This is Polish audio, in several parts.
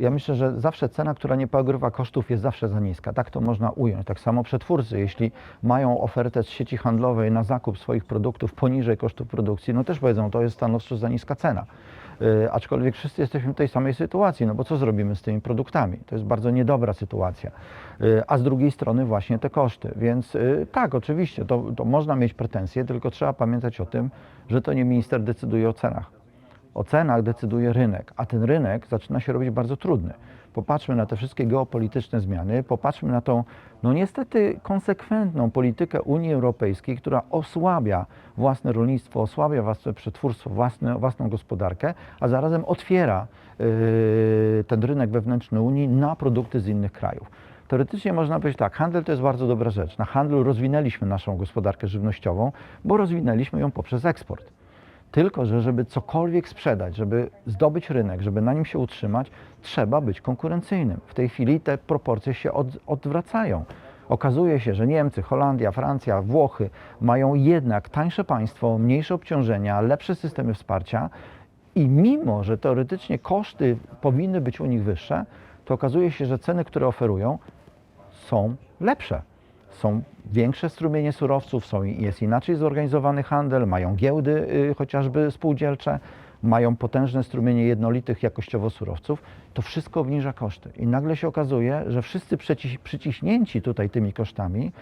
Ja myślę, że zawsze cena, która nie pokrywa kosztów jest zawsze za niska. Tak to można ująć. Tak samo przetwórcy, jeśli mają ofertę z sieci handlowej na zakup swoich produktów poniżej kosztów produkcji, no też powiedzą, to jest stanowczo za niska cena. Yy, aczkolwiek wszyscy jesteśmy w tej samej sytuacji, no bo co zrobimy z tymi produktami? To jest bardzo niedobra sytuacja. Yy, a z drugiej strony właśnie te koszty. Więc yy, tak, oczywiście, to, to można mieć pretensje, tylko trzeba pamiętać o tym, że to nie minister decyduje o cenach. O cenach decyduje rynek, a ten rynek zaczyna się robić bardzo trudny. Popatrzmy na te wszystkie geopolityczne zmiany, popatrzmy na tą, no niestety, konsekwentną politykę Unii Europejskiej, która osłabia własne rolnictwo, osłabia własne przetwórstwo, własne, własną gospodarkę, a zarazem otwiera yy, ten rynek wewnętrzny Unii na produkty z innych krajów. Teoretycznie można powiedzieć tak, handel to jest bardzo dobra rzecz. Na handlu rozwinęliśmy naszą gospodarkę żywnościową, bo rozwinęliśmy ją poprzez eksport. Tylko, że żeby cokolwiek sprzedać, żeby zdobyć rynek, żeby na nim się utrzymać, trzeba być konkurencyjnym. W tej chwili te proporcje się od, odwracają. Okazuje się, że Niemcy, Holandia, Francja, Włochy mają jednak tańsze państwo, mniejsze obciążenia, lepsze systemy wsparcia i mimo, że teoretycznie koszty powinny być u nich wyższe, to okazuje się, że ceny, które oferują, są lepsze. Są większe strumienie surowców, są, jest inaczej zorganizowany handel, mają giełdy y, chociażby spółdzielcze, mają potężne strumienie jednolitych jakościowo surowców. To wszystko obniża koszty. I nagle się okazuje, że wszyscy przyci- przyciśnięci tutaj tymi kosztami,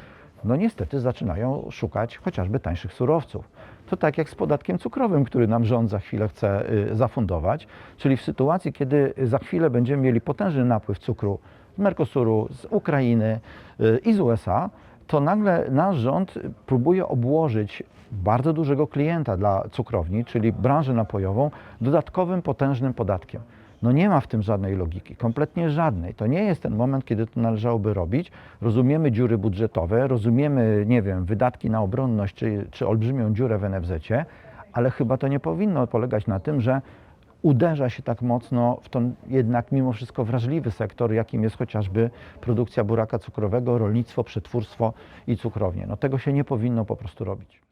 no niestety zaczynają szukać chociażby tańszych surowców. To tak jak z podatkiem cukrowym, który nam rząd za chwilę chce y, zafundować, czyli w sytuacji, kiedy za chwilę będziemy mieli potężny napływ cukru z Mercosuru, z Ukrainy y, i z USA, to nagle nasz rząd próbuje obłożyć bardzo dużego klienta dla cukrowni, czyli branżę napojową, dodatkowym potężnym podatkiem. No nie ma w tym żadnej logiki, kompletnie żadnej. To nie jest ten moment, kiedy to należałoby robić. Rozumiemy dziury budżetowe, rozumiemy, nie wiem, wydatki na obronność czy, czy olbrzymią dziurę w NFZ-cie, ale chyba to nie powinno polegać na tym, że uderza się tak mocno w ten jednak mimo wszystko wrażliwy sektor, jakim jest chociażby produkcja buraka cukrowego, rolnictwo, przetwórstwo i cukrownie. No tego się nie powinno po prostu robić.